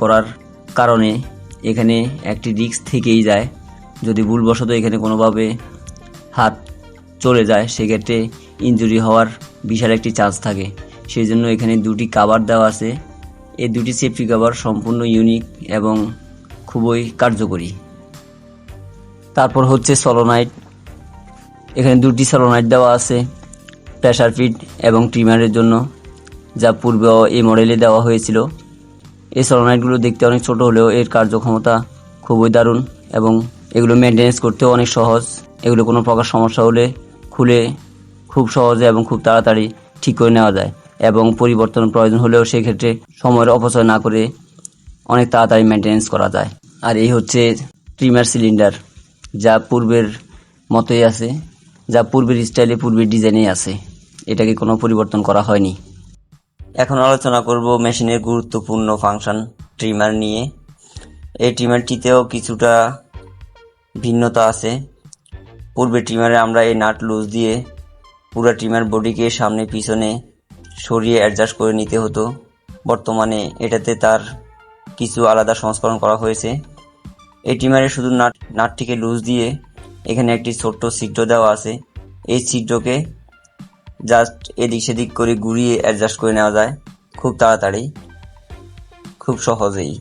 করার কারণে এখানে একটি রিক্স থেকেই যায়। যদি ভুলবশত এখানে কোনোভাবে হাত চলে যায়, সেক্ষেত্রে ইনজুরি হওয়ার বিশাল একটি চান্স থাকে। সেই জন্য এখানে দুটি কাভার দেওয়া আছে। এই দুটি সেফটি কাভার সম্পূর্ণ ইউনিক এবং খুবই কার্যকরী। তারপর হচ্ছে সলোনাইট এখানে দুটি সলোনাইট দেওয়া আছে প্রেশার ফিট এবং ট্রিমারের জন্য, যা পূর্বে এই মডেলে দেওয়া হয়েছিল। এই সলোনাইটগুলো দেখতে অনেক ছোট হলেও এর কার্যক্ষমতা খুবই দারুণ এবং এগুলো মেনটেন্স করতেও অনেক সহজ। এগুলো কোনো প্রকার সমস্যা হলে খুলে খুব সহজে এবং খুব তাড়াতাড়ি ঠিক করে নেওয়া যায় এবং পরিবর্তন প্রয়োজন হলেও সেক্ষেত্রে সময়ের অপচয় না করে অনেক তাড়াতাড়ি মেনটেন্স করা যায়। আর এই হচ্ছে ট্রিমার সিলিন্ডার যা পূর্বের মতোই আছে, যা পূর্বের স্টাইলে পূর্বের ডিজাইনেই আছে। এটাকে কোনো পরিবর্তন করা হয়নি। এখন আলোচনা করব মেশিনের গুরুত্বপূর্ণ ফাংশন ট্রিমার নিয়ে। এই ট্রিমারটিতেও কিছুটা ভিন্নতা আছে। পূর্বে ট্রিমারে আমরা এই নাট লুজ দিয়ে পুরো ট্রিমার বডিকে সামনে পিছনে সরিয়ে অ্যাডজাস্ট করে নিতে হতো। বর্তমানে এটাতে তার কিছু আলাদা সংস্করণ করা হয়েছে। এই ট্রিমারে শুধু নাট নাটটিকে লুজ দিয়ে এখানে একটি ছোট্ট ছিদ্র দেওয়া আছে। এই ছিদ্রকে জাস্ট এদিক সেদিক করে ঘুরিয়ে অ্যাডজাস্ট করে নেওয়া যায়। খুব তাড়াতাড়ি। খুব সহজেই।